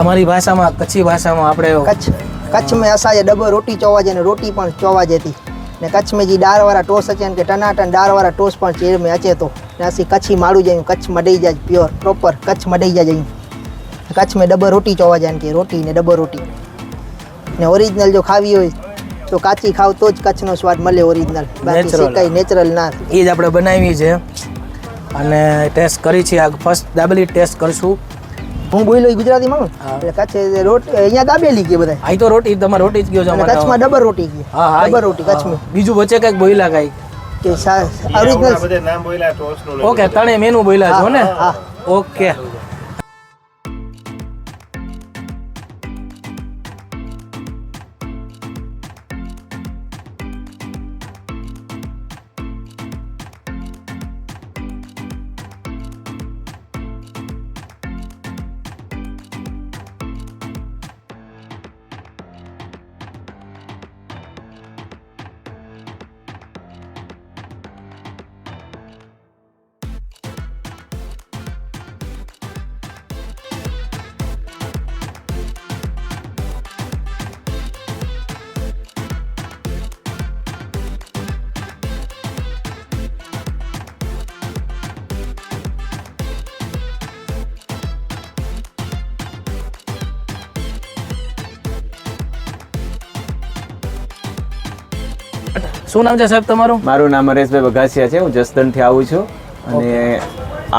અમારી ભાષામાં કચ્છી ભાષામાં આપણે કચ્છ કચ્છ મેં અસાજે ડબલ રોટી ચોવાજે ને રોટી પણ ચોવાજે હતી ને કચ્છ મેં જે દાળવાળા ટોસ અચે કે ટનાટન દાળવાળા ટોસ પણ ચેર મેં અચે તો. ને અસી કચ્છી માળું જયું કચ્છ મડાઈ જાય પ્યોર પ્રોપર કચ્છ મડાઈ જાય જયું કચ્છ મેં ડબલ રોટી ચોવા જાય કે રોટી ને ડબલ રોટી. ને ઓરિજિનલ જો ખાવી હોય તો કાચી ખાવ તો જ કચ્છનો સ્વાદ મળે ઓરિજિનલ બાકી કઈ નેચરલ ના. એ જ આપણે બનાવી છે અને ટેસ્ટ કરી છે આ ફર્સ્ટ ડાબલી ટેસ્ટ કરશું. હું બોલ્યો ગુજરાતીમાં હું હા. એટલે કચ્છ રોટી અહીંયા દાબેલી કે બધા અહીં તો રોટી તમારે રોટી જ ગયો છે કચ્છમાં ડબલ રોટી કે હા હા. ડબલ રોટી કચ્છમાં. બીજું વચ્ચે કંઈક બોલ્યા કઈ? કે ઓરિજિનલ બધે નામ ઓકે તણે મેનુ બોલ્યા છો ને? હા. ઓકે શું નામ છે સાહેબ તમારું? મારું નામ હરેશભાઈ બગાસિયા છે. હું જસદણથી આવું છું. અને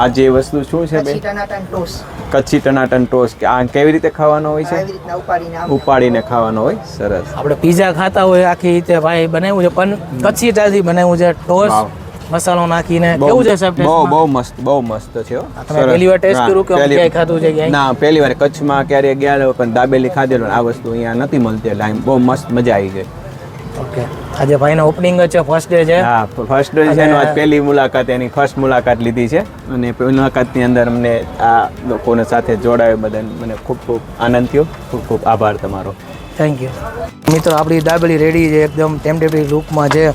આ જે વસ્તુ શું છે બે ટોસ. કચ્છી ટનાટન ટોસ્ટ કે આ કેવી રીતે ખાવાનો હોય છે? ઉપાડીને ખાવાનો હોય. સરસ. આપણે પીઝા ખાતા હોય આખી રીતે ભાઈ બનાવ્યું છે પણ કચ્છી સ્ટાઈલથી બનાવ્યું છે. ટોસ મસાલો નાખીને. બહુ કેવું છે સાહેબ બહુ બહુ મસ્ત બહુ મસ્ત છે હો. તમે પહેલી વાર ટેસ્ટ કર્યું કે ક્યાંય ખાધું છે ક્યાંય? ના પહેલી વાર કચ્છમાં ક્યારેય ગયા પણ દાબેલી ખાધેલું આ વસ્તુ અહીંયા નથી મળતી એટલે બહુ મસ્ત મજા આવી છે ઓકે આજે ભાઈનો ઓપનિંગ જ છે ફર્સ્ટ ડે છે. હા ફર્સ્ટ ડે છે આજ પહેલી મુલાકાત એની ફર્સ્ટ મુલાકાત લીધી છે. અને મુલાકાતની અંદર અમને આ લોકોને સાથે જોડાયો બદલ મને ખૂબ ખૂબ આનંદ થયો. ખૂબ ખૂબ આભાર તમારો. થેન્ક યુ મિત્રો આપણી દાબેલી રેડી છે એકદમ ટેમ્પટેબલ લુકમાં છે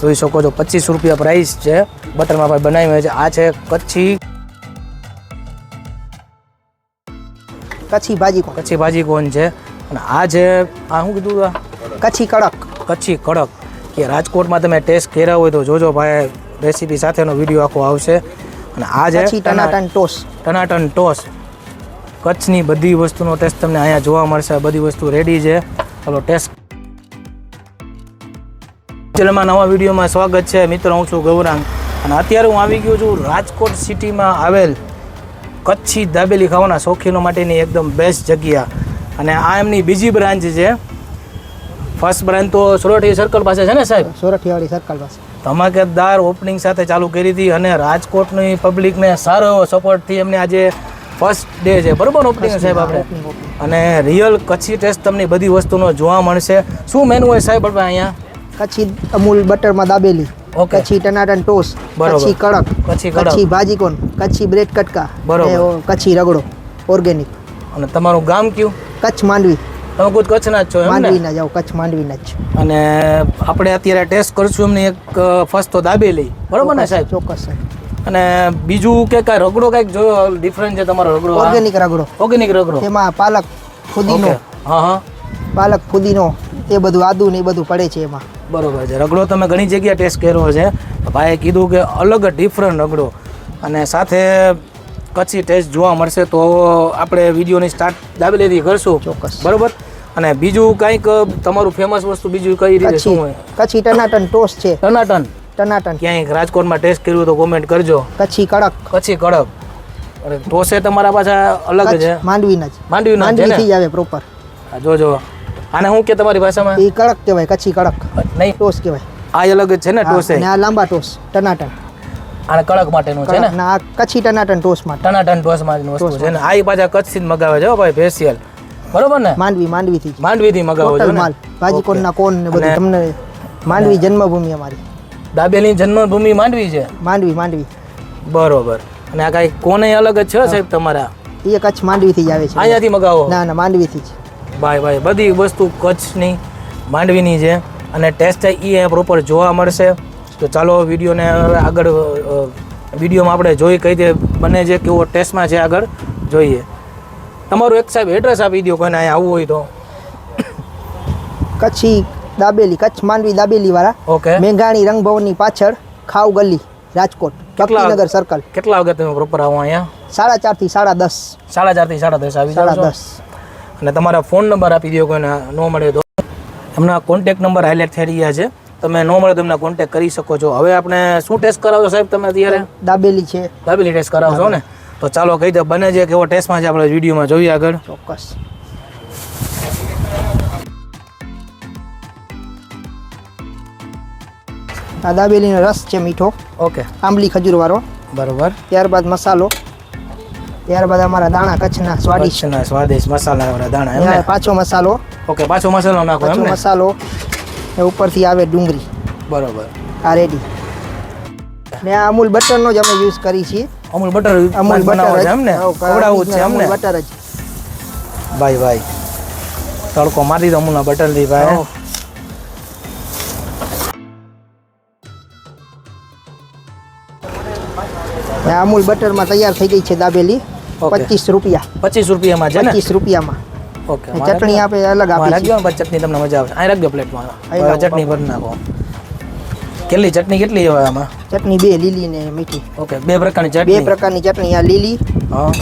જોઈ શકો છો પચીસ રૂપિયા પ્રાઇસ છે. બટરમાં ભાઈ બનાવી છે. આ છે કચ્છી. કચ્છી ભાજી કચ્છી ભાજી કોણ છે? અને આ છે આ શું કીધું આ? કચ્છી કડક. કચ્છી કડક. કે રાજકોટમાં તમે ટેસ્ટ કર્યા હોય તો જોજો ભાઈ રેસીપી સાથેનો વીડિયો આખો આવશે. અને આ જે ટનાટન ટોસ. ટનાટન ટોસ. કચ્છની બધી વસ્તુનો ટેસ્ટ તમને અહીંયા જોવા મળશે. બધી વસ્તુ રેડી છે. ચાલો ટેસ્ટ ચેનલમાં નવા વિડીયોમાં સ્વાગત છે. મિત્રો હું છું ગૌરાંગ. અને અત્યારે હું આવી ગયો છું રાજકોટ સિટીમાં આવેલ કચ્છી દાબેલી ખાવાના શોખીનો માટેની એકદમ બેસ્ટ જગ્યા. અને આ એમની બીજી બ્રાન્ચ છે. ફર્સ્ટ બ્રાન્ચ તો સોરઠી સર્કલ પાસે છે ને સાહેબ સોરઠિયાવાળી સર્કલ પાસે ધમાકેદાર ઓપનિંગ સાથે ચાલુ કરી હતી અને રાજકોટની પબ્લિકને સારો એવો સપોર્ટથી એમને આજે ફર્સ્ટ ડે છે બરોબર ઓપનિંગ સાહેબ આપણે. અને રિયલ કચ્છી ટેસ્ટ તમને બધી વસ્તુનો જોવા મળશે શું મેનુ હોય સાહેબ આપણે અહીંયા કચ્છી અમૂલ બટરમાં દાબેલી. કચ્છી ટનાટન ટોસ. કચ્છી કડક કચ્છી કડક. કચ્છી ભાજી કોણ કચ્છી બ્રેડ કટકા બરોબર. કચ્છી રગડો ઓર્ગેનિક અને તમારું ગામ કયું કચ્છ માંડવી તમે ખુદ કચ્છના જ છો માંડવીના જાઓ કચ્છ માંડવીના જ. અને આપણે અત્યારે ટેસ્ટ કરશું એમની એક ફર્સ્ટ તો દાબેલી બરોબર ને સાહેબ? ચોક્કસ સાહેબ. અને બીજું કે કાંઈ રગડો કાંઈક જોયો ડિફરન્ટ છે તમારો રગડો? ઓર્ગેનિક રગડો. ઓર્ગેનિક રગડો? એમાં પાલક ફુદીનો. હા હા. પાલક ફુદીનો એ બધું આદુ ને એ બધું પડે છે એમાં. બરોબર છે. રગડો તમે ઘણી જગ્યાએ ટેસ્ટ કર્યો છે. ભાઈએ કીધું કે અલગ ડિફરન્ટ રગડો. અને સાથે કચ્છી ટેસ્ટ જોવા મળશે તો આપણે વિડીયોની સ્ટાર્ટ દાબેલેથી કરશું. ચોક્કસ. બરોબર? અને બીજું કંઈક તમારું ફેમસ વસ્તુ બીજું કઈ રીતે શું હોય? કચ્છી ટનાટન ટોસ છે. ટનાટન? ટનાટન. ક્યાંય રાજકોટમાં ટેસ્ટ કર્યું તો કોમેન્ટ કરજો. કચ્છી કડક. કચ્છી કડક. અને ઢોસે તમારા પાછા અલગ છે. માંડવીના જ. માંડવીના માંડવીથી જ આવે પ્રોપર જોજો. આને શું કે તમારી ભાષામાં? એ કડક કહેવાય કચ્છી કડક. નહીં. ટોસ કહેવાય. આ અલગ છે ને ટોસ? આ લાંબા ટોસ ટનાટન. આને કડક માટેનું છે ને? આ કચ્છી ટનાટન ટોસ માટે. ટનાટન ટોસ માટેની વસ્તુ છે ને? આ પાછા કચ્છથી મગાવે છે હો ભાઈ ફેશિયલ બરોબર ને? માંડવી માંડવીથી જ. માંડવીથી મગાવો છો માલ. ભાજી કોણના કોણ ને બધું તમને માંડવી જન્મભૂમિ અમારી. દાબેલી જન્મભૂમિ માંડવી છે? માંડવી માંડવી. બરોબર. અને આ કાંઈ કોને અલગ જ છે સાહેબ તમારા? એ કચ્છ માંડવીથી જ આવે છે. અહીંયાથી મગાવો? ના ના માંડવીથી જ. ભાઈ ભાઈ બધી વસ્તુ કચ્છની માંડવીની છે. અને ટેસ્ટ એ પ્રોપર જોવા મળશે. તો ચાલો વિડીયોને હવે આગળ વિડીયોમાં આપણે જોઈ કઈ રીતે બને છે કેવો ટેસ્ટમાં છે આગળ જોઈએ. તમારું એક સાહેબ એડ્રેસ આપી દો કોઈને અહીંયા આવવું હોય તો. કચ્છી દાબેલી કચ્છ માંડવી દાબેલી વાળા ઓકે. મેઘાણી રંગભવનની પાછળ ખાવ ગલી રાજકોટ ભક્તિનગર સર્કલ કેટલા વાગે તમે પ્રોપર આવો અહીંયા? સાડા ચારથી સાડા દસ. સાડા ચારથી સાડા દસ આવી સાડા દસ. અને તમારા ફોન નંબર આપી દો કોઈને ન મળે તો. એમના કોન્ટેક નંબર હાઇલાઇટ થઈ રહ્યા છે. તમે નો મળે તમને કોન્ટેક કરી શકો છો. હવે આપણે શું ટેસ્ટ કરાવશો સાહેબ તમે અત્યારે? દાબેલી છે. દાબેલી ટેસ્ટ કરાવશો ને? તો ચાલો કહી દો બને છે કેવો ટેસ્ટમાં છે આપણે વિડીયોમાં જોઈએ આગળ. ચોક્કસ. આ દાબેલીનો રસ છે મીઠો. ઓકે આંબલી ખજૂર વાળો બરોબર. ત્યારબાદ મસાલો. ત્યારબાદ અમારા દાણા કચ્છના સ્વાદિષ્ટ. સ્વાદિષ્ટ મસાલા વાળા દાણા પાછો મસાલો. ઓકે પાછો મસાલો નાખો મસાલો. ને ઉપરથી આવે ડુંગળી. બરોબર. આ રેડી ને આ અમૂલ બટરનો જ અમે યુઝ કરી છીએ. અમૂલ બટર અમૂલ બટર છે અમને ખવડાવવું છે અમને બટર જ. ભાઈ ભાઈ. તડકો મારી દો અમૂલના બટરથી ભાઈ અમૂલ બટરમાં તૈયાર થઈ ગઈ છે દાબેલી. પચીસ રૂપિયા. પચીસ રૂપિયામાં છે પચીસ રૂપિયામાં. ઓકે ને ચટણી આપે અલગ આપી છે રાખજો ને પછી ચટણી તમને મજા આવશે અહીં રાખજો પ્લેટમાં અહીં લાવો, ચટણી ભરી નાખો કેટલી ચટણી કેટલી હોય આમાં ચટણી બે લીલી ને મીઠી ઓકે બે પ્રકારની બે ચટણી પ્રકારની ચટણી આ લીલી હા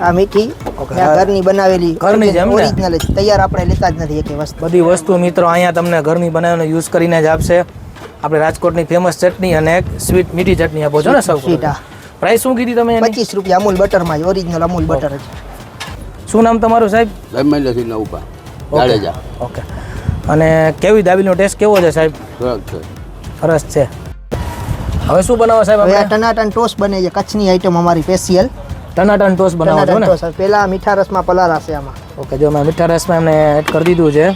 આ મીઠી ઓકે. ને આ ઘરની બનાવેલી ઘરની જેમ ને? ઓરિજિનલ જ. તૈયાર આપણે લેતા જ નથી એકે વસ્તુ. બધી વસ્તુ મિત્રો અહીંયા તમને ઘરની બનાવીને યુઝ કરીને જ આપશે. આપણે રાજકોટની ફેમસ ચટણી અને એક સ્વીટ મીઠી ચટણી આપો છો ને સૌ સ્વીટ હા. પ્રાઇસ શું કીધી તમે એની? પચીસ રૂપિયા અમૂલ બટરમાં જ ઓરિજિનલ અમૂલ બટર જ. શું નામ તમારું સાહેબ? ગમેલેથી ઉપર ઓકે. જાડેજા. ઓકે અને કેવી દાબીનો ટેસ્ટ કેવો છે સાહેબ? સરસ છે. હવે શું બનાવો સાહેબ હવે આ ટનાટન ટોસ્ટ બને છે કચ્છની આઈટમ અમારી સ્પેશિયલ ટનાટન ટોસ્ટ બનાવો છો ને? પહેલા મીઠા રસમાં પલારા છે આમાં. ઓકે જો મેં મીઠા રસમાં એમને એડ કરી દીધું છે.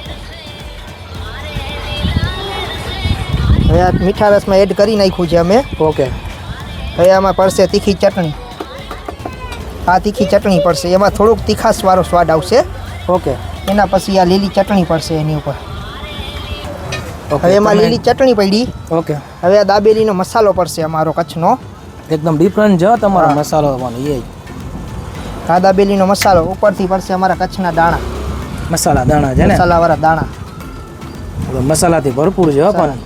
હવે મીઠા રસમાં એડ કરી નાખ્યું છે અમે. ઓકે. હવે આમાં પડશે તીખી ચટણી. આ તીખી ચટણી પડશે. એમાં થોડુંક તીખાસ વાળો સ્વાદ આવશે. ઓકે. એના પછી આ લીલી ચટણી પડશે એની ઉપર. ઓકે હવે એમાં લીલી ચટણી પડી. ઓકે. હવે આ દાબેલીનો મસાલો પડશે અમારો કચ્છનો. એકદમ ડિફરન્ટ છે તમારો મસાલો એ જ. આ દાબેલીનો મસાલો ઉપરથી પડશે અમારા કચ્છના દાણા. મસાલા દાણા છે ને? મસાલાવાળા દાણા. મસાલાથી ભરપૂર છે પણ.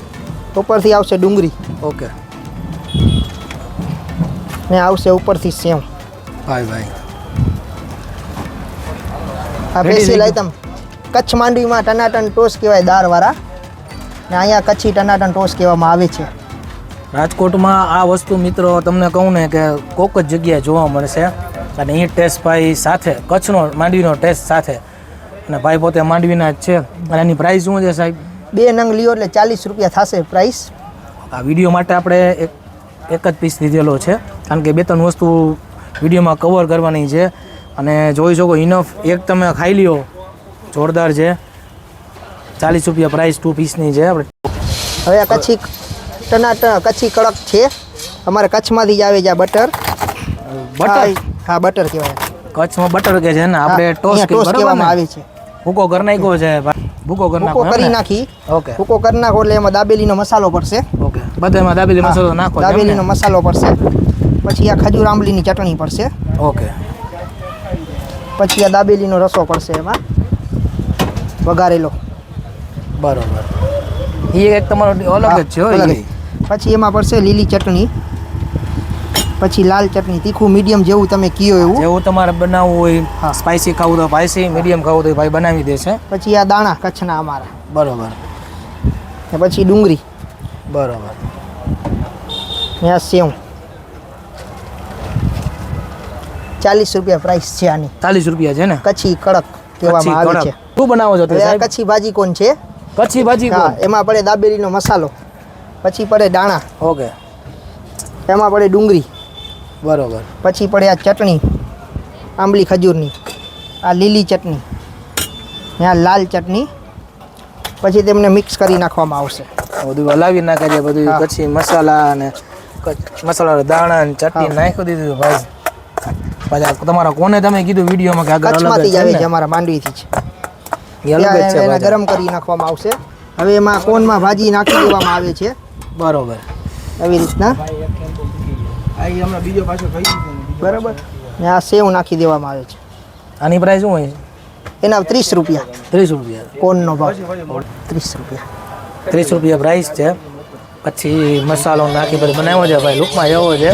ઉપરથી આવશે ડુંગળી. ઓકે. ને આવશે ઉપરથી સેવ. ભાઈ ભાઈ. આ પેસી લઈ તમ કચ્છ માંડવીમાં ટનાટન ટોસ કહેવાય દાળવાળા ને અહીંયા કચ્છી ટનાટન ટોસ કહેવામાં આવે છે. રાજકોટમાં આ વસ્તુ મિત્રો તમને કહું ને કે કોક જ જગ્યાએ જોવા મળશે અને એ ટેસ્ટ ભાઈ સાથે કચ્છનો માંડવીનો ટેસ્ટ સાથે. અને ભાઈ પોતે માંડવીના જ છે. અને એની પ્રાઇસ શું છે સાહેબ? બે નંગ લ્યો એટલે ચાલીસ રૂપિયા થશે પ્રાઇસ આ વીડિયો માટે આપણે એક એક જ પીસ લીધેલો છે. કારણ કે બે ત્રણ વસ્તુ વિડીયોમાં કવર કરવાની છે. અને જોઈ શકો ઇનફ એક તમે ખાઈ લ્યો. જોરદાર છે. ચાલીસ રૂપિયા પ્રાઇસ ટુ પીસની છે આપણે. હવે આ કચ્છી ટનાટન કચ્છી કડક છે. અમારે કચ્છમાંથી જ આવે છે આ બટર. બટર? હા, બટર કહેવાય. કચ્છમાં બટર કે છે ને? આપણે ટોસ કહેવામાં આવે છે. ભૂકો કરી નાખ્યો છે ભૂકો કરી નાખો કરી નાખી. ઓકે. ભૂકો કરી નાખો એટલે એમાં દાબેલીનો મસાલો પડશે. ઓકે. બધામાં દાબેલી મસાલો નાખો? દાબેલીનો મસાલો પડશે. પછી આ ખજૂર આંબલીની ચટણી પડશે. ઓકે. પછી આ દાબેલીનો રસો પડશે એમાં. વઘારેલો. બરોબર. એ એક તમારો અલગ જ છે હો અલગ જ. ઈ. પછી એમાં પડશે લીલી ચટણી. પછી લાલ ચટણી તીખું મીડિયમ જેવું તમે કયો એવું. જેવું તમારે બનાવવું હોય હા. સ્પાઇસી ખાવું તો સ્પાઇસી મીડિયમ ખાવું તો ભાઈ બનાવી દેશે. પછી આ દાણા કચ્છના અમારા. બરોબર. ને પછી ડુંગળી. બરોબર. ને આ સેવ. ચાલીસ રૂપિયા પ્રાઇસ છે આની. ચાલીસ રૂપિયા છે ને? કચ્છી કડક કહેવામાં આવે છે. શું બનાવો છો તમે આ કચ્છી ભાજી કોણ છે. કચ્છી ભાજી એમાં પડે દાબેલીનો મસાલો પછી પડે દાણા ઓકે. એમાં પડે ડુંગળી બરોબર. પછી પડે આ ચટણી આંબલી ખજૂરની આ લીલી ચટણી આ લાલ ચટણી પછી તેમને મિક્સ કરી નાખવામાં આવશે. બધું હલાવી નાખે છે બધું પછી મસાલા અને મસાલા દાણા અને ચટણી. નાખી દીધું ભાઈ. પાછા તમારા કોને તમે કીધું વિડીયોમાં કે આગળ કચ્છમાંથી જ આવે છે અમારા માંડવીથી જ. અલગ જ છે એને ગરમ કરી નાખવામાં આવશે. હવે એમાં કોનમાં ભાજી નાખી દેવામાં આવે છે. બરોબર. એવી રીતના. બરાબર. ને આ સેવ નાખી દેવામાં આવે છે. આની પ્રાઇસ શું હોય? એના ત્રીસ રૂપિયા. ત્રીસ રૂપિયા. કોનનો ભાવ? ત્રીસ રૂપિયા. ત્રીસ રૂપિયા પ્રાઇસ છે. પછી મસાલો નાખી પછી બનાવ્યો છે ભાઈ. લુકમાં એવો છે.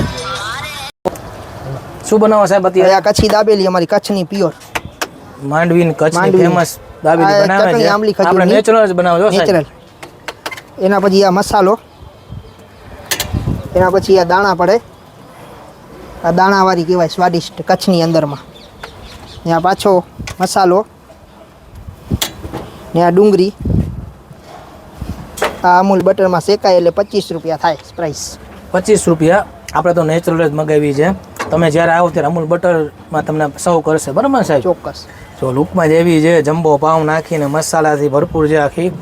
શું બનાવો સાહેબ અત્યારે? આ કચ્છી દાબેલી અમારી કચ્છની પ્યોર માંડવી કચ્છની ફેમસ દાબેલી બનાવે છે. આપણે નેચરલ જ બનાવો છો નેચરલ એના પછી આ મસાલો. એના પછી આ દાણા પડે. આ દાણાવાળી કહેવાય સ્વાદિષ્ટ કચ્છની અંદરમાં. ત્યાં પાછો મસાલો. ને આ ડુંગળી. આ અમૂલ બટરમાં શેકાય એટલે પચીસ રૂપિયા થાય પ્રાઇસ પચીસ રૂપિયા. આપણે તો નેચરલ જ મગાવી છે. તમે જ્યારે આવો ત્યારે અમૂલ બટરમાં તમને સૌ કરશે. બરાબર સાહેબ? ચોક્કસ. જો લૂકમાં જ એવી છે જમ્બો પાઉં નાખીને મસાલાથી ભરપૂર જે આખી.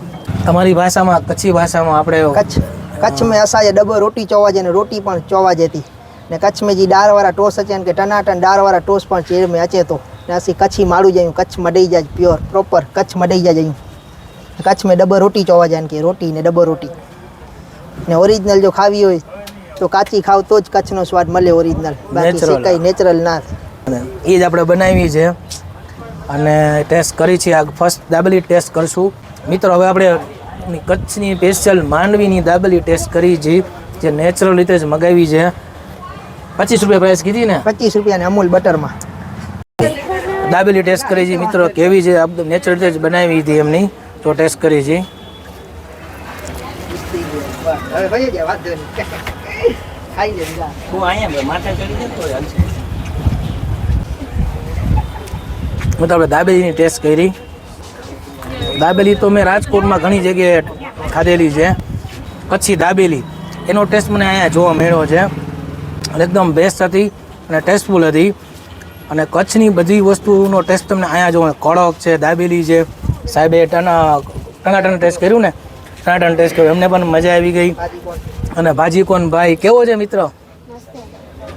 તમારી ભાષામાં કચ્છી ભાષામાં આપણે કચ્છ કચ્છ મેં અસાજે ડબલ રોટી ચોવાજે ને રોટી પણ ચોવા જતી ને કચ્છ મેં જે દાળવાળા ટોસ અચે કે ટનાટન દાળવાળા ટોસ પણ ચેર મેં અચે તો. ને અસી કચ્છી માળું જયું કચ્છ મડાઈ જાય પ્યોર પ્રોપર કચ્છ મડાઈ જાય જયું. કચ્છ મેં ડબલ રોટી ચોવા જાય કે રોટી ને ડબલ રોટી. ને ઓરિજિનલ જો ખાવી હોય તો કાચી ખાવ તો જ કચ્છનો સ્વાદ મળે ઓરિજિનલ બાકી કઈ નેચરલ ના. એ જ આપણે બનાવી છે અને ટેસ્ટ કરી છે આ ફર્સ્ટ દાબેલી ટેસ્ટ કરશું. મિત્રો હવે આપણે કચ્છની સ્પેશિયલ માંડવીની દાબેલી ટેસ્ટ કરી છે જે નેચરલ રીતે જ મગાવી છે. પચીસ રૂપિયા પ્રાઇસ કીધી ને? પચીસ રૂપિયાની અમૂલ બટરમાં. દાબેલી ટેસ્ટ કરી છે. મિત્રો કેવી છે? એકદમ નેચરલ રીતે જ બનાવી હતી એમની. તો ટેસ્ટ કરી છે. ખાઈ લે જા. તું અહીંયા માથે ચડી જાય તો હું તો આપણે દાબેલીની ટેસ્ટ કરી. દાબેલી તો મેં રાજકોટમાં ઘણી જગ્યાએ ખાધેલી છે. કચ્છી દાબેલી. એનો ટેસ્ટ મને અહીંયા જોવા મળ્યો છે. અને એકદમ બેસ્ટ હતી અને ટેસ્ટફુલ હતી. અને કચ્છની બધી વસ્તુનો ટેસ્ટ તમને અહીંયા જોવા. કડક છે દાબેલી છે. સાહેબે ટના ટનાટન ટેસ્ટ કર્યું ને? ટનાટન ટેસ્ટ કર્યું. એમને પણ મજા આવી ગઈ. અને ભાજી કોણ ભાઈ? કેવો છે મિત્ર?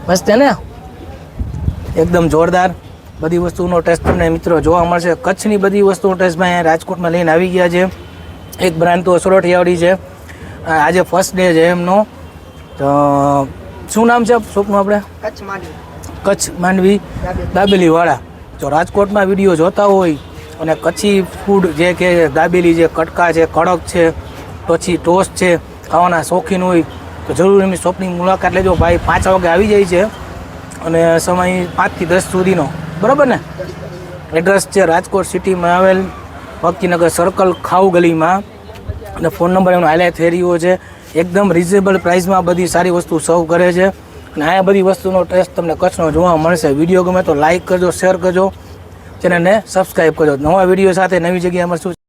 મસ્ત ને? એકદમ જોરદાર. બધી વસ્તુનો ટેસ્ટ તમને મિત્રો જોવા મળશે. કચ્છની બધી વસ્તુનો ટેસ્ટ મેં અહીંયા રાજકોટમાં લઈને આવી ગયા છે. એક બ્રાન્ડ તો સોરઠિયાવાડી છે. આજે ફર્સ્ટ ડે છે એમનો. તો શું નામ છે શોપનું આપણે? કચ્છ માંડવી. કચ્છ માંડવી દાબેલીવાળા. જો રાજકોટમાં વીડિયો જોતા હોય અને કચ્છી ફૂડ જે કે દાબેલી છે કટકા છે કડક છે પછી ટોસ્ટ છે ખાવાના શોખીન હોય તો જરૂર એમની શોપની મુલાકાત લેજો. ભાઈ પાંચ વાગે આવી જાય છે અને સમય પાંચથી દસ સુધીનો. બરાબર ને? એડ્રેસ છે રાજકોટ સિટીમાં આવેલ ભક્તિનગર સર્કલ ખાઉ ગલીમાં. અને ફોન નંબર એમનો હાઈલાઇટ થઈ રહ્યો છે. એકદમ રિઝનેબલ પ્રાઇસમાં બધી સારી વસ્તુ સર્વ કરે છે. અને આ બધી વસ્તુનો ટેસ્ટ તમને કચ્છનો જોવા મળશે. વીડિયો ગમે તો લાઇક કરજો શેર કરજો. ચેનલને સબસ્ક્રાઈબ કરજો. નવા વીડિયો સાથે નવી જગ્યાએ મળશું.